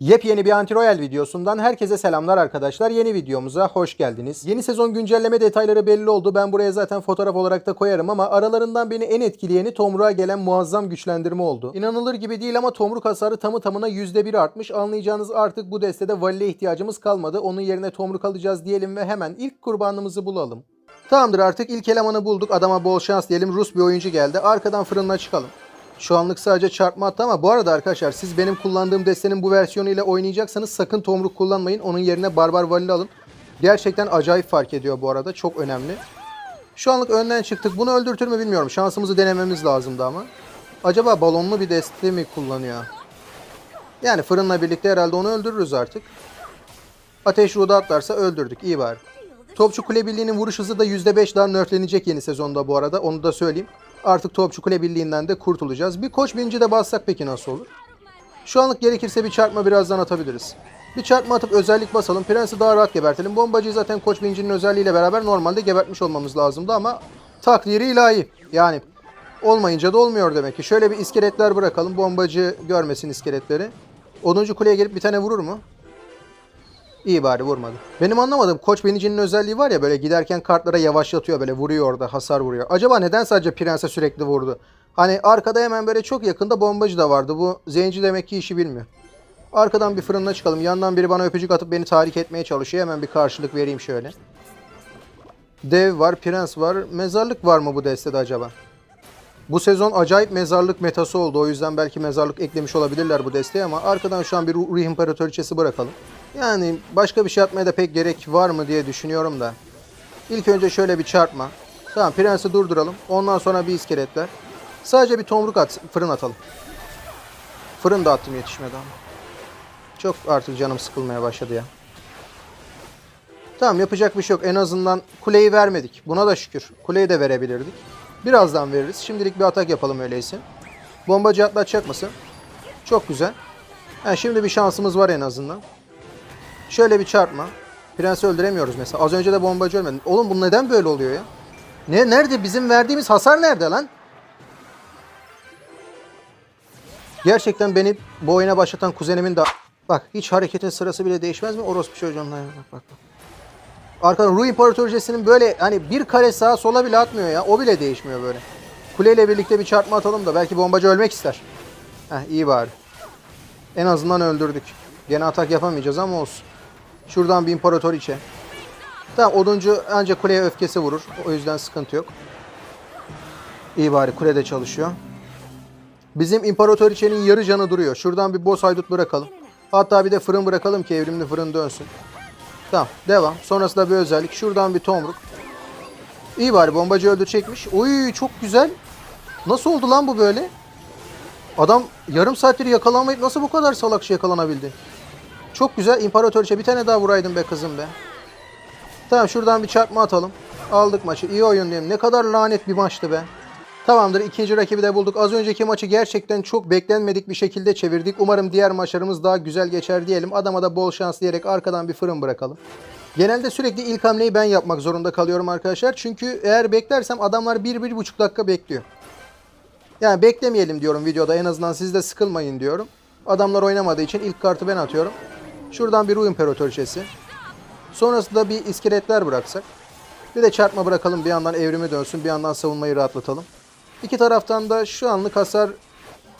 Yepyeni bir Anti-Royal videosundan herkese selamlar arkadaşlar. Yeni videomuza hoş geldiniz. Yeni sezon güncelleme detayları belli oldu. Ben buraya zaten fotoğraf olarak da koyarım ama aralarından beni en etkileyeni Tomruk'a gelen muazzam güçlendirme oldu. İnanılır gibi değil ama Tomruk hasarı tamı tamına %1 artmış. Anlayacağınız artık bu destede Valile ihtiyacımız kalmadı. Onun yerine Tomruk alacağız diyelim ve hemen ilk kurbanımızı bulalım. Tamamdır artık ilk elemanı bulduk. Adama bol şans diyelim. Rus bir oyuncu geldi. Arkadan fırınına çıkalım. Şu anlık sadece çarpma attı ama bu arada arkadaşlar siz benim kullandığım destenin bu versiyonu ile oynayacaksanız sakın tomruk kullanmayın. Onun yerine barbar valili alın. Gerçekten acayip fark ediyor bu arada. Çok önemli. Şu anlık önden çıktık. Bunu öldürtür mü bilmiyorum. Şansımızı denememiz lazımdı ama. Acaba balonlu bir deste mi kullanıyor? Yani fırınla birlikte herhalde onu öldürürüz artık. Ateş ruda atlarsa öldürdük. İyi bari. Topçu Kule Birliği'nin vuruş hızı da %5 daha nerflenecek yeni sezonda bu arada. Onu da söyleyeyim. Artık Topçu Kule Birliği'nden de kurtulacağız. Bir koç birinci de bassak peki nasıl olur? Şu anlık gerekirse bir çarpma birazdan atabiliriz. Bir çarpma atıp özellik basalım. Prensi daha rahat gebertelim. Bombacıyı zaten koç birincinin özelliğiyle beraber normalde gebertmiş olmamız lazımdı ama takdiri ilahi. Yani olmayınca da olmuyor demek ki. Şöyle bir iskeletler bırakalım. Bombacı görmesin iskeletleri. 10. kuleye gelip bir tane vurur mu? İyi bari vurmadı. Benim anlamadığım koç binicinin özelliği var ya böyle giderken kartlara yavaşlatıyor böyle vuruyor orada hasar vuruyor. Acaba neden sadece prense sürekli vurdu? Hani arkada hemen böyle çok yakında bombacı da vardı. Bu zenci demek ki işi bilmiyor. Arkadan bir fırınına çıkalım. Yandan biri bana öpücük atıp beni tahrik etmeye çalışıyor. Hemen bir karşılık vereyim şöyle. Dev var, prens var. Mezarlık var mı bu destede acaba? Bu sezon acayip mezarlık metası oldu. O yüzden belki mezarlık eklemiş olabilirler bu desteğe ama arkadan şu an bir Ruh İmparatoriçesi bırakalım. Yani başka bir şey atmaya da pek gerek var mı diye düşünüyorum da. İlk önce şöyle bir çarpma. Tamam prensi durduralım. Ondan sonra bir iskeletler. Sadece bir tomruk at, fırın atalım. Fırın da attım yetişmedi ama. Çok artık canım sıkılmaya başladı ya. Tamam yapacak bir şey yok. En azından kuleyi vermedik. Buna da şükür. Kuleyi de verebilirdik. Birazdan veririz. Şimdilik bir atak yapalım öyleyse. Bombacı atlatacak mısın? Çok güzel. Ha, şimdi bir şansımız var en azından. Şöyle bir çarpma. Prensi öldüremiyoruz mesela. Az önce de bombacı ölmedi. Oğlum bu neden böyle oluyor ya? Ne nerede bizim verdiğimiz hasar nerede lan? Gerçekten beni bu oyuna başlatan kuzenimin de bak hiç hareketin sırası bile değişmez mi? Orospu çocuğundan ya. Bak bak bak. Arkadan Ruh İmparatorcası'nın böyle hani bir kare sağa sola bile atmıyor ya. O bile değişmiyor böyle. Kuleyle birlikte bir çarpma atalım da belki bombacı ölmek ister. Heh iyi bari. En azından öldürdük. Gene atak yapamayacağız ama olsun. Şuradan bir imparatoriçe. Tamam oduncu ancak kuleye öfkesi vurur. O yüzden sıkıntı yok. İyi bari kulede çalışıyor. Bizim imparatoriçenin yarı canı duruyor. Şuradan bir boss haydut bırakalım. Hatta bir de fırın bırakalım ki evrimli fırın dönsün. Tamam devam. Sonrasında bir özellik. Şuradan bir tomruk. İyi bari bombacı öldürecekmiş. Oy çok güzel. Nasıl oldu lan bu böyle? Adam yarım saattir yakalanmayıp nasıl bu kadar salakça yakalanabildi? Çok güzel. İmparatoriçe bir tane daha vuraydın be kızım be. Tamam şuradan bir çarpma atalım. Aldık maçı. İyi oyun diyeyim. Ne kadar lanet bir maçtı be. Tamamdır. ikinci rakibi de bulduk. Az önceki maçı gerçekten çok beklenmedik bir şekilde çevirdik. Umarım diğer maçlarımız daha güzel geçer diyelim. Adama da bol şans diyerek arkadan bir fırın bırakalım. Genelde sürekli ilk hamleyi ben yapmak zorunda kalıyorum arkadaşlar. Çünkü eğer beklersem adamlar 1-1,5 dakika bekliyor. Yani beklemeyelim diyorum videoda. En azından siz de sıkılmayın diyorum. Adamlar oynamadığı için ilk kartı ben atıyorum. Şuradan bir Ruh İmparatoriçesi. Sonrasında bir iskeletler bıraksak. Bir de çarpma bırakalım. Bir yandan evrimi dönsün. Bir yandan savunmayı rahatlatalım. İki taraftan da şu anlık hasar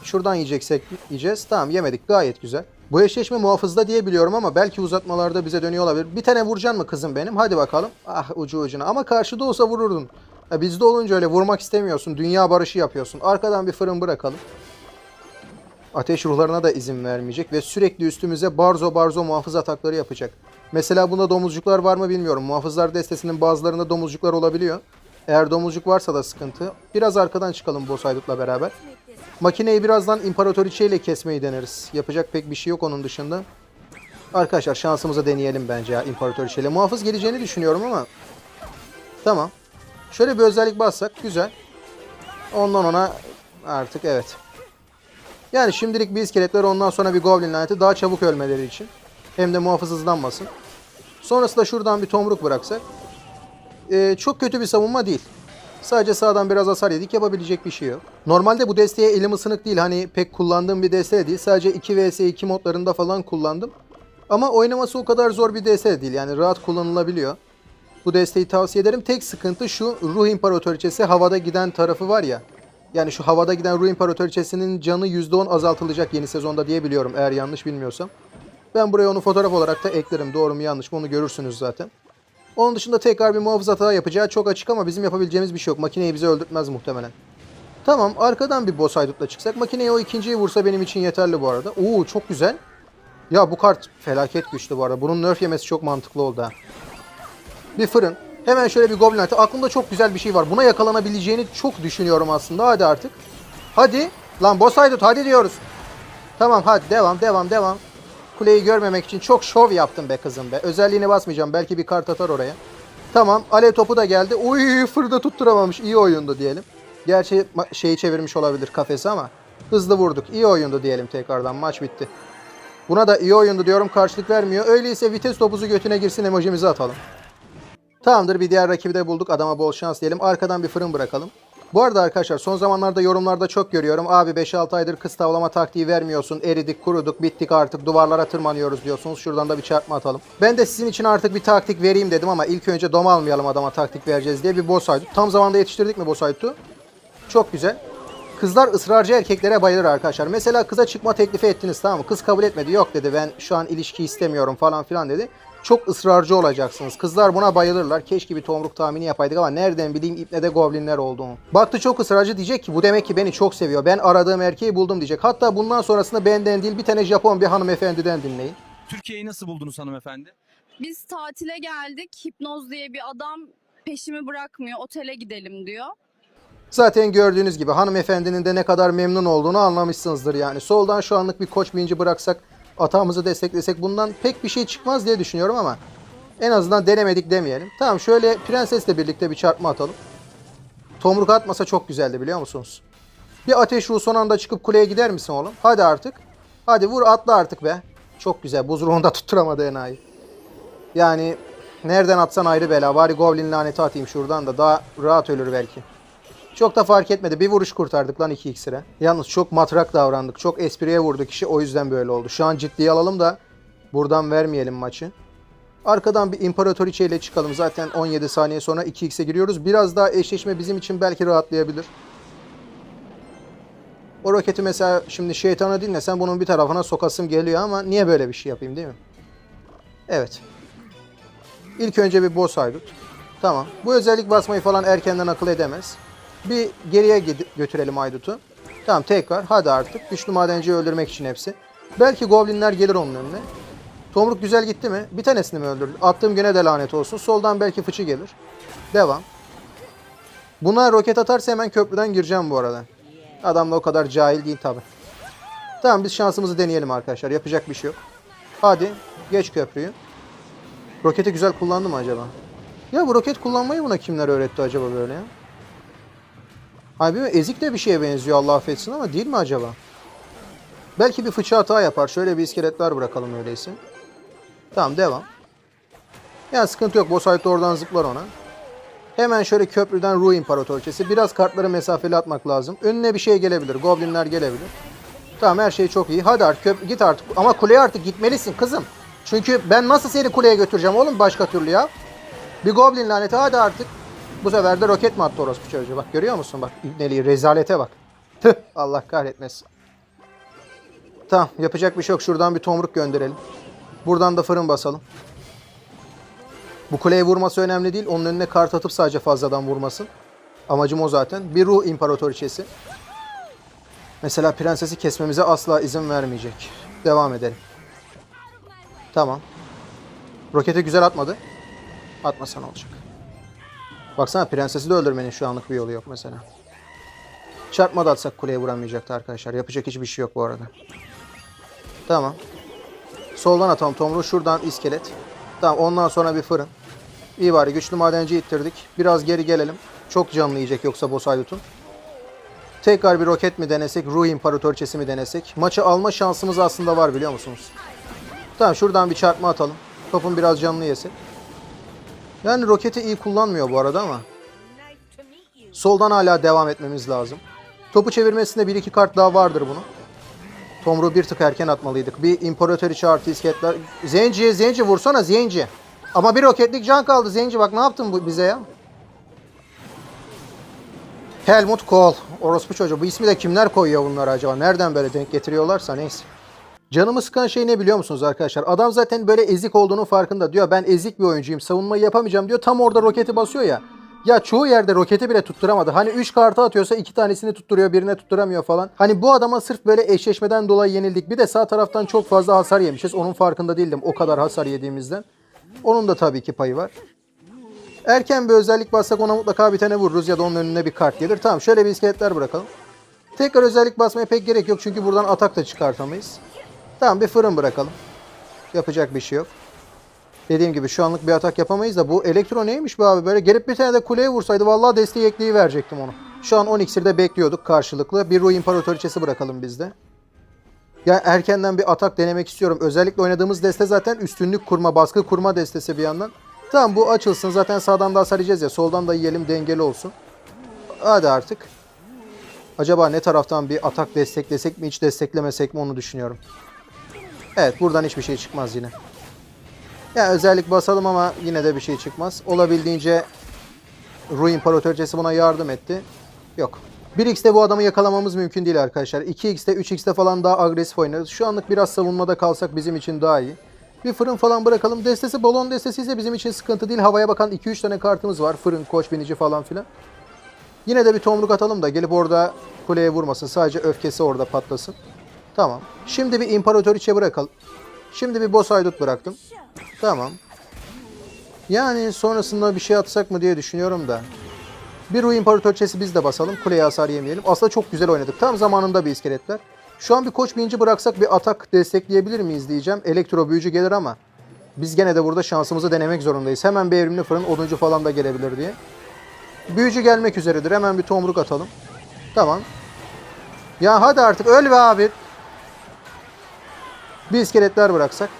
şuradan yiyeceksek yiyeceğiz. Tamam yemedik. Gayet güzel. Bu eşleşme muhafızda diye biliyorum ama belki uzatmalarda bize dönüyor olabilir. Bir tane vuracaksın mı kızım benim? Hadi bakalım. Ah ucu ucuna. Ama karşıda olsa vururdun. Ya bizde olunca öyle vurmak istemiyorsun. Dünya barışı yapıyorsun. Arkadan bir fırın bırakalım. Ateş ruhlarına da izin vermeyecek ve sürekli üstümüze barzo barzo muhafız atakları yapacak. Mesela bunda domuzcuklar var mı bilmiyorum. Muhafızlar destesinin bazılarında domuzcuklar olabiliyor. Eğer domuzcuk varsa da sıkıntı. Biraz arkadan çıkalım boss haydutla beraber. Makineyi birazdan imparatoriçe ile kesmeyi deneriz. Yapacak pek bir şey yok onun dışında. Arkadaşlar şansımızı deneyelim bence ya imparatoriçe ile. Muhafız geleceğini düşünüyorum ama. Tamam. Şöyle bir özellik bassak güzel. Ondan ona artık evet. Yani şimdilik bir iskeletler ondan sonra bir goblin laneti daha çabuk ölmeleri için. Hem de muhafız hızlanmasın. Sonrasında şuradan bir tomruk bıraksak. Ee, çok kötü bir savunma değil. Sadece sağdan biraz hasar yedik yapabilecek bir şey yok. Normalde bu desteğe elim ısınık değil hani pek kullandığım bir deste değil. Sadece 2 vs 2 modlarında falan kullandım. Ama oynaması o kadar zor bir deste değil yani rahat kullanılabiliyor. Bu desteği tavsiye ederim. Tek sıkıntı şu Ruh İmparatoriçesi havada giden tarafı var ya. Yani şu havada giden Ruh İmparatoriçesi'nin canı %10 azaltılacak yeni sezonda diye biliyorum eğer yanlış bilmiyorsam. Ben buraya onu fotoğraf olarak da eklerim. Doğru mu yanlış mı onu görürsünüz zaten. Onun dışında tekrar bir muhafızat hata yapacağı çok açık ama bizim yapabileceğimiz bir şey yok. Makineyi bize öldürtmez muhtemelen. Tamam arkadan bir boss haydutla çıksak. Makineye o ikinciyi vursa benim için yeterli bu arada. Oo çok güzel. Ya bu kart felaket güçlü bu arada. Bunun nerf yemesi çok mantıklı oldu ha. Bir fırın. Hemen şöyle bir goblin atı. Aklımda çok güzel bir şey var. Buna yakalanabileceğini çok düşünüyorum aslında. Hadi artık. Hadi. Lan boss haydut hadi diyoruz. Tamam hadi devam devam devam. Kuleyi görmemek için çok şov yaptım be kızım be. Özelliğini basmayacağım. Belki bir kart atar oraya. Tamam. Alev topu da geldi. Uy fırda tutturamamış. İyi oyundu diyelim. Gerçi şeyi çevirmiş olabilir kafesi ama hızlı vurduk. İyi oyundu diyelim tekrardan. Maç bitti. Buna da iyi oyundu diyorum. Karşılık vermiyor. Öyleyse vites topuzu götüne girsin emojimizi atalım. Tamamdır bir diğer rakibi de bulduk. Adama bol şans diyelim. Arkadan bir fırın bırakalım. Bu arada arkadaşlar son zamanlarda yorumlarda çok görüyorum. Abi 5-6 aydır kız tavlama taktiği vermiyorsun. Eridik, kuruduk, bittik artık. Duvarlara tırmanıyoruz diyorsunuz. Şuradan da bir çarpma atalım. Ben de sizin için artık bir taktik vereyim dedim ama ilk önce dom almayalım adama taktik vereceğiz diye bir boss. Tam zamanda yetiştirdik mi boss? Çok güzel. Kızlar ısrarcı erkeklere bayılır arkadaşlar. Mesela kıza çıkma teklifi ettiniz tamam mı? Kız kabul etmedi. Yok dedi ben şu an ilişki istemiyorum falan filan dedi. Çok ısrarcı olacaksınız. Kızlar buna bayılırlar. Keşke bir tomruk tahmini yapaydık ama nereden bileyim ipnede goblinler olduğunu. Baktı çok ısrarcı diyecek ki bu demek ki beni çok seviyor. Ben aradığım erkeği buldum diyecek. Hatta bundan sonrasında benden değil bir tane Japon bir hanımefendiden dinleyin. Türkiye'yi nasıl buldunuz hanımefendi? Biz tatile geldik. Hipnoz diye bir adam peşimi bırakmıyor. Otele gidelim diyor. Zaten gördüğünüz gibi hanımefendinin de ne kadar memnun olduğunu anlamışsınızdır yani. Soldan şu anlık bir koç birinci bıraksak, atağımızı desteklesek bundan pek bir şey çıkmaz diye düşünüyorum ama en azından denemedik demeyelim. Tamam şöyle prensesle birlikte bir çarpma atalım. Tomruk atmasa çok güzeldi biliyor musunuz? Bir ateş ruhu son anda çıkıp kuleye gider misin oğlum? Hadi artık. Hadi vur atla artık be. Çok güzel. Buz ruhunu da tutturamadı enayi. Yani nereden atsan ayrı bela. Bari Goblin laneti atayım şuradan da daha rahat ölür belki. Çok da fark etmedi. Bir vuruş kurtardık lan 2 iksire. Yalnız çok matrak davrandık. Çok espriye vurdu kişi. O yüzden böyle oldu. Şu an ciddiye alalım da buradan vermeyelim maçı. Arkadan bir İmparatoriçe ile çıkalım. Zaten 17 saniye sonra 2x'e giriyoruz. Biraz daha eşleşme bizim için belki rahatlayabilir. O roketi mesela şimdi şeytana dinlesen bunun bir tarafına sokasım geliyor ama niye böyle bir şey yapayım değil mi? Evet. İlk önce bir boss haydut. Tamam. Bu özellik basmayı falan erkenden akıl edemez. Bir geriye götürelim haydutu. Tamam tekrar. Hadi artık. Güçlü madenciyi öldürmek için hepsi. Belki goblinler gelir onun önüne. Tomruk güzel gitti mi? Bir tanesini mi öldürdü? Attığım güne de lanet olsun. Soldan belki fıçı gelir. Devam. Buna roket atarsa hemen köprüden gireceğim bu arada. Adam da o kadar cahil değil tabi. Tamam biz şansımızı deneyelim arkadaşlar. Yapacak bir şey yok. Hadi geç köprüyü. Roketi güzel kullandı mı acaba? Ya bu roket kullanmayı buna kimler öğretti acaba böyle ya? Abi ezik de bir şeye benziyor Allah affetsin ama değil mi acaba? Belki bir fıçı hata yapar. Şöyle bir iskeletler bırakalım öyleyse. Tamam devam. Yani sıkıntı yok. Boss oradan zıplar ona. Hemen şöyle köprüden Ruh İmparatoriçesi. Biraz kartları mesafeli atmak lazım. Önüne bir şey gelebilir. Goblinler gelebilir. Tamam her şey çok iyi. Hadi artık köprü git artık. Ama kuleye artık gitmelisin kızım. Çünkü ben nasıl seni kuleye götüreceğim oğlum başka türlü ya? Bir Goblin laneti hadi artık. Bu sefer de roket mi attı orospu çocuğu? Bak görüyor musun? Bak ibneliği rezalete bak. Tüh Allah kahretmesin. Tamam yapacak bir şey yok. Şuradan bir tomruk gönderelim. Buradan da fırın basalım. Bu kuleye vurması önemli değil. Onun önüne kart atıp sadece fazladan vurmasın. Amacım o zaten. Bir ruh imparatoriçesi. Mesela prensesi kesmemize asla izin vermeyecek. Devam edelim. Tamam. Roketi güzel atmadı. Atmasa ne olacak? Baksana prensesi de öldürmenin şu anlık bir yolu yok mesela. Çarpma atsak kuleye vuramayacaktı arkadaşlar. Yapacak hiçbir şey yok bu arada. Tamam. Soldan atalım tomruğu. Şuradan iskelet. Tamam ondan sonra bir fırın. İyi bari güçlü madenci ittirdik. Biraz geri gelelim. Çok canlı yiyecek yoksa boss haydutun. Tekrar bir roket mi denesek, ruh imparatoriçesi mi denesek? Maçı alma şansımız aslında var biliyor musunuz? Tamam şuradan bir çarpma atalım. Topun biraz canlı yesin. Yani roketi iyi kullanmıyor bu arada ama. Soldan hala devam etmemiz lazım. Topu çevirmesinde bir iki kart daha vardır bunun. Tomru bir tık erken atmalıydık. Bir imparatoriçe artı isketler. Zenci, Zenci vursana Zenci. Ama bir roketlik can kaldı Zenci bak ne yaptın bu bize ya? Helmut Kohl. Orospu çocuğu. Bu ismi de kimler koyuyor bunlara acaba? Nereden böyle denk getiriyorlarsa neyse. Canımı sıkan şey ne biliyor musunuz arkadaşlar? Adam zaten böyle ezik olduğunun farkında. Diyor ben ezik bir oyuncuyum. Savunmayı yapamayacağım diyor. Tam orada roketi basıyor ya. Ya çoğu yerde roketi bile tutturamadı. Hani 3 kartı atıyorsa 2 tanesini tutturuyor birine tutturamıyor falan. Hani bu adama sırf böyle eşleşmeden dolayı yenildik. Bir de sağ taraftan çok fazla hasar yemişiz. Onun farkında değildim o kadar hasar yediğimizden. Onun da tabii ki payı var. Erken bir özellik bassak ona mutlaka bir tane vururuz ya da onun önüne bir kart gelir. Tamam şöyle bir iskeletler bırakalım. Tekrar özellik basmaya pek gerek yok çünkü buradan atak da çıkartamayız. Tamam bir fırın bırakalım. Yapacak bir şey yok. Dediğim gibi şu anlık bir atak yapamayız da bu elektro neymiş be abi böyle gelip bir tane de kuleye vursaydı vallahi desteği ekleyi verecektim onu. Şu an 10 iksirde bekliyorduk karşılıklı. Bir ruh imparatoriçesi bırakalım bizde. Ya erkenden bir atak denemek istiyorum. Özellikle oynadığımız deste zaten üstünlük kurma, baskı kurma destesi bir yandan. Tamam bu açılsın. Zaten sağdan da hasar ya. Soldan da yiyelim dengeli olsun. Hadi artık. Acaba ne taraftan bir atak desteklesek mi hiç desteklemesek mi onu düşünüyorum. Evet buradan hiçbir şey çıkmaz yine. Ya özellik basalım ama yine de bir şey çıkmaz. Olabildiğince Ruh İmparatoriçesi buna yardım etti. Yok. 1x'te bu adamı yakalamamız mümkün değil arkadaşlar. 2x'te 3x'te falan daha agresif oynarız. Şu anlık biraz savunmada kalsak bizim için daha iyi. Bir fırın falan bırakalım. Destesi balon destesi ise bizim için sıkıntı değil. Havaya bakan 2-3 tane kartımız var. Fırın, koç binici falan filan. Yine de bir tomruk atalım da gelip orada kuleye vurmasın. Sadece öfkesi orada patlasın. Tamam. Şimdi bir imparatoriçe bırakalım. Şimdi bir boss haydut bıraktım. Tamam. Yani sonrasında bir şey atsak mı diye düşünüyorum da. Bir ruh imparatoriçesi biz de basalım. Kuleye hasar yemeyelim. Aslında çok güzel oynadık. Tam zamanında bir iskeletler. Şu an bir koç bininci bıraksak bir atak destekleyebilir miyiz diyeceğim. Elektro büyücü gelir ama biz gene de burada şansımızı denemek zorundayız. Hemen bir evrimli fırın oduncu falan da gelebilir diye. Büyücü gelmek üzeredir. Hemen bir tomruk atalım. Tamam. Ya hadi artık öl be abi. Bir iskeletler bıraksak.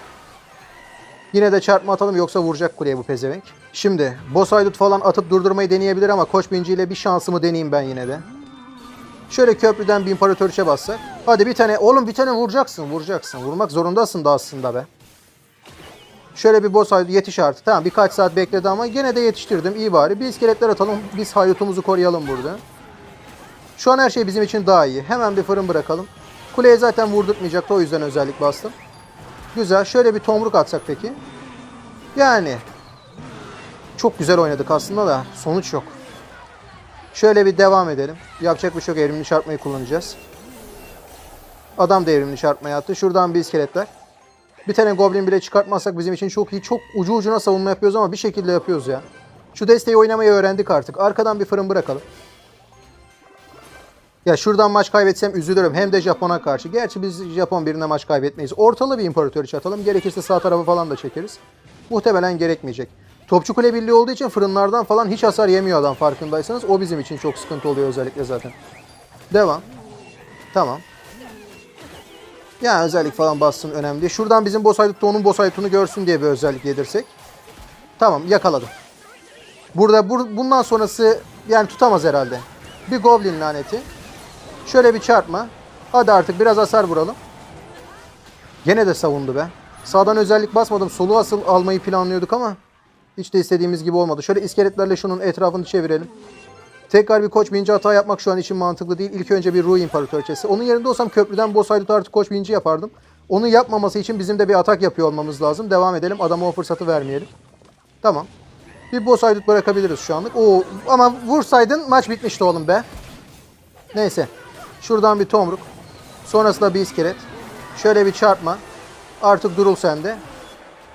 Yine de çarpma atalım yoksa vuracak kuleye bu pezevenk. Şimdi boss haydut falan atıp durdurmayı deneyebilir ama koç binciyle bir şansımı deneyeyim ben yine de. Şöyle köprüden bir imparatoriçe bassak. Hadi bir tane oğlum bir tane vuracaksın vuracaksın. Vurmak zorundasın da aslında be. Şöyle bir boss haydut yetiş artık. Tamam birkaç saat bekledi ama gene de yetiştirdim. iyi bari. Bir iskeletler atalım. Biz haydutumuzu koruyalım burada. Şu an her şey bizim için daha iyi. Hemen bir fırın bırakalım. Kuleye zaten vurdurtmayacaktı o yüzden özellik bastım. Güzel. Şöyle bir tomruk atsak peki. Yani çok güzel oynadık aslında da sonuç yok. Şöyle bir devam edelim. Yapacak bir şey yok. Evrimli çarpmayı kullanacağız. Adam da evrimli çarpmayı attı. Şuradan bir iskeletler. Bir tane goblin bile çıkartmazsak bizim için çok iyi. Çok ucu ucuna savunma yapıyoruz ama bir şekilde yapıyoruz ya. Şu desteği oynamayı öğrendik artık. Arkadan bir fırın bırakalım. Ya şuradan maç kaybetsem üzülürüm. Hem de Japon'a karşı. Gerçi biz Japon birine maç kaybetmeyiz. Ortalı bir imparatoriçe atalım. Gerekirse sağ tarafı falan da çekeriz. Muhtemelen gerekmeyecek. Topçu kule birliği olduğu için fırınlardan falan hiç hasar yemiyor adam farkındaysanız. O bizim için çok sıkıntı oluyor özellikle zaten. Devam. Tamam. Ya özellik falan bassın önemli değil. Şuradan bizim boss haydutta onun boss görsün diye bir özellik yedirsek. Tamam yakaladım. Burada bur bundan sonrası yani tutamaz herhalde. Bir goblin laneti. Şöyle bir çarpma. Hadi artık biraz hasar vuralım. Gene de savundu be. Sağdan özellik basmadım. Solu asıl almayı planlıyorduk ama hiç de istediğimiz gibi olmadı. Şöyle iskeletlerle şunun etrafını çevirelim. Tekrar bir koç binci hata yapmak şu an için mantıklı değil. İlk önce bir ruh imparatoriçesi. Onun yerinde olsam köprüden boss haydut artık koç binci yapardım. Onu yapmaması için bizim de bir atak yapıyor olmamız lazım. Devam edelim. Adama o fırsatı vermeyelim. Tamam. Bir boss haydut bırakabiliriz şu anlık. Oo, ama vursaydın maç bitmişti oğlum be. Neyse. Şuradan bir tomruk. Sonrasında bir iskelet. Şöyle bir çarpma. Artık durul sende.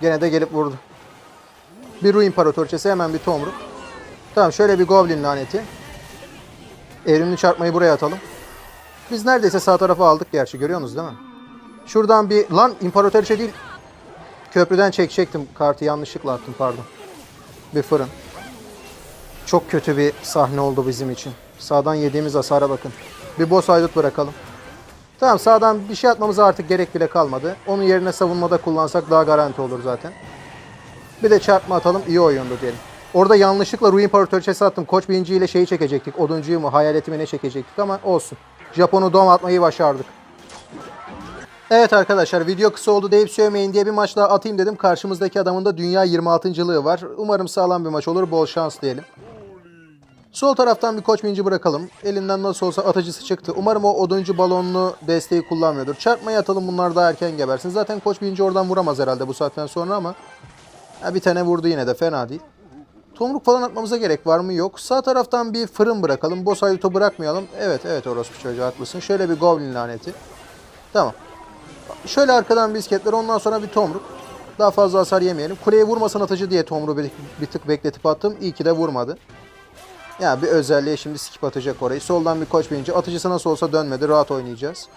Gene de gelip vurdu. Bir ruh imparatoriçesi hemen bir tomruk. Tamam şöyle bir goblin laneti. Evrimli çarpmayı buraya atalım. Biz neredeyse sağ tarafa aldık gerçi görüyorsunuz değil mi? Şuradan bir lan imparatoriçe değil. Köprüden çekecektim kartı yanlışlıkla attım pardon. Bir fırın. Çok kötü bir sahne oldu bizim için. Sağdan yediğimiz hasara bakın. Bir boss haydut bırakalım. Tamam sağdan bir şey atmamıza artık gerek bile kalmadı. Onun yerine savunmada kullansak daha garanti olur zaten. Bir de çarpma atalım iyi oyundu diyelim. Orada yanlışlıkla Ruin İmparatoriçesi attım. Koç birinci ile şeyi çekecektik. Oduncuyu mu hayaletimi ne çekecektik ama olsun. Japon'u dom atmayı başardık. Evet arkadaşlar video kısa oldu deyip sövmeyin diye bir maç daha atayım dedim. Karşımızdaki adamın da dünya 26.lığı var. Umarım sağlam bir maç olur. Bol şans diyelim. Sol taraftan bir koç minci bırakalım. Elinden nasıl olsa atıcısı çıktı. Umarım o oduncu balonlu desteği kullanmıyordur. Çarpmayı atalım bunlar daha erken gebersin. Zaten koç minci oradan vuramaz herhalde bu saatten sonra ama. Ha, bir tane vurdu yine de fena değil. Tomruk falan atmamıza gerek var mı? Yok. Sağ taraftan bir fırın bırakalım. Boss haydutu bırakmayalım. Evet evet orospu çocuğu haklısın. Şöyle bir goblin laneti. Tamam. Şöyle arkadan bisketler ondan sonra bir tomruk. Daha fazla hasar yemeyelim. Kuleye vurmasın atıcı diye tomruğu bir, bir tık bekletip attım. İyi ki de vurmadı. Ya bir özelliğe şimdi skip atacak orayı. Soldan bir koç binince atıcısı nasıl olsa dönmedi. Rahat oynayacağız.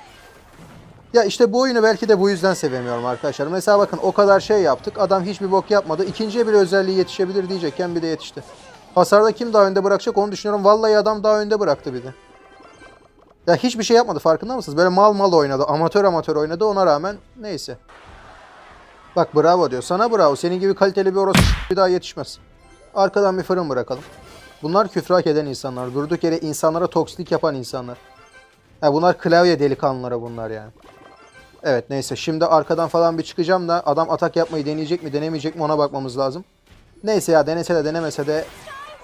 Ya işte bu oyunu belki de bu yüzden sevemiyorum arkadaşlar. Mesela bakın o kadar şey yaptık. Adam hiçbir bok yapmadı. İkinciye bile özelliği yetişebilir diyecekken bir de yetişti. Hasarda kim daha önde bırakacak onu düşünüyorum. Vallahi adam daha önde bıraktı bir de. Ya hiçbir şey yapmadı farkında mısınız? Böyle mal mal oynadı. Amatör amatör oynadı. Ona rağmen neyse. Bak bravo diyor. Sana bravo. Senin gibi kaliteli bir orası bir daha yetişmez. Arkadan bir fırın bırakalım. Bunlar küfür hak eden insanlar. Durduk yere insanlara toksik yapan insanlar. Ha, bunlar klavye delikanlıları bunlar yani. Evet neyse şimdi arkadan falan bir çıkacağım da adam atak yapmayı deneyecek mi denemeyecek mi ona bakmamız lazım. Neyse ya denese de denemese de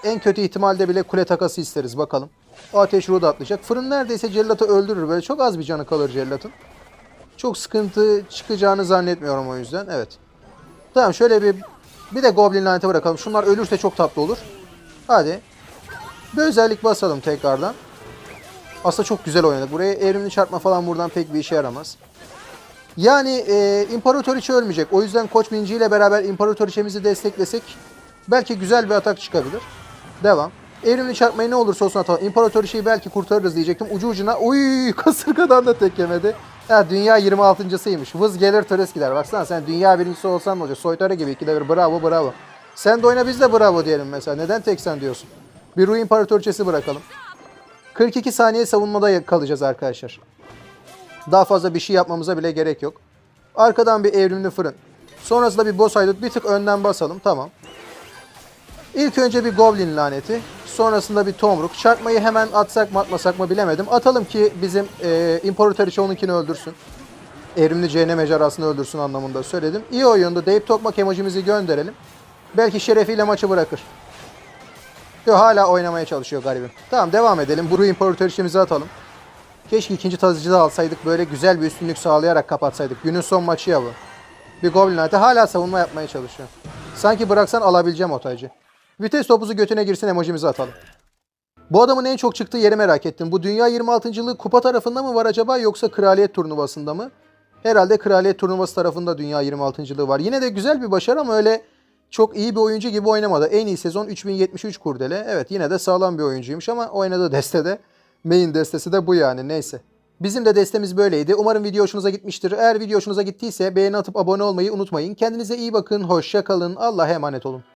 en kötü ihtimalde bile kule takası isteriz bakalım. O ateş ruhu da atlayacak. Fırın neredeyse cellatı öldürür böyle çok az bir canı kalır cellatın. Çok sıkıntı çıkacağını zannetmiyorum o yüzden evet. Tamam şöyle bir bir de goblin laneti bırakalım. Şunlar ölürse çok tatlı olur. Hadi. Bir özellik basalım tekrardan. Aslında çok güzel oynadık. Buraya evrimli çarpma falan buradan pek bir işe yaramaz. Yani e, İmparatoriçe ölmeyecek. O yüzden Koç Minci ile beraber İmparatoriçemizi desteklesek belki güzel bir atak çıkabilir. Devam. Evrimli çarpmayı ne olursa olsun atalım. İmparatoriçeyi belki kurtarırız diyecektim. Ucu ucuna uy kasırgadan da tek yemedi. Ya dünya 26.sıymış. Vız gelir töres gider. Baksana sen dünya birincisi olsan ne olacak? Soytarı gibi ikide bir bravo bravo. Sen de oyna biz de bravo diyelim mesela. Neden tek sen diyorsun? Bir Ruh İmparatoriçesi bırakalım. 42 saniye savunmada kalacağız arkadaşlar. Daha fazla bir şey yapmamıza bile gerek yok. Arkadan bir evrimli fırın. Sonrasında bir boss haydut. Bir tık önden basalım. Tamam. İlk önce bir goblin laneti. Sonrasında bir tomruk. Çarpmayı hemen atsak mı atmasak mı bilemedim. Atalım ki bizim e, İmparatoriçe onunkini öldürsün. Evrimli cehennem ejderhasını öldürsün anlamında söyledim. İyi oyundu deyip tokmak emojimizi gönderelim. Belki şerefiyle maçı bırakır. Yo hala oynamaya çalışıyor garibim. Tamam devam edelim. Buru İmparatoriçemizi atalım. Keşke ikinci tazıcı da alsaydık. Böyle güzel bir üstünlük sağlayarak kapatsaydık. Günün son maçı ya bu. Bir Goblin Knight'e hala savunma yapmaya çalışıyor. Sanki bıraksan alabileceğim o tacı. Vites topuzu götüne girsin emojimizi atalım. Bu adamın en çok çıktığı yeri merak ettim. Bu dünya 26.lığı kupa tarafında mı var acaba yoksa kraliyet turnuvasında mı? Herhalde kraliyet turnuvası tarafında dünya 26.lığı var. Yine de güzel bir başarı ama öyle çok iyi bir oyuncu gibi oynamadı. En iyi sezon 3073 kurdele. Evet yine de sağlam bir oyuncuymuş ama oynadığı destede main destesi de bu yani neyse. Bizim de destemiz böyleydi. Umarım video hoşunuza gitmiştir. Eğer video hoşunuza gittiyse beğeni atıp abone olmayı unutmayın. Kendinize iyi bakın. Hoşça kalın. Allah'a emanet olun.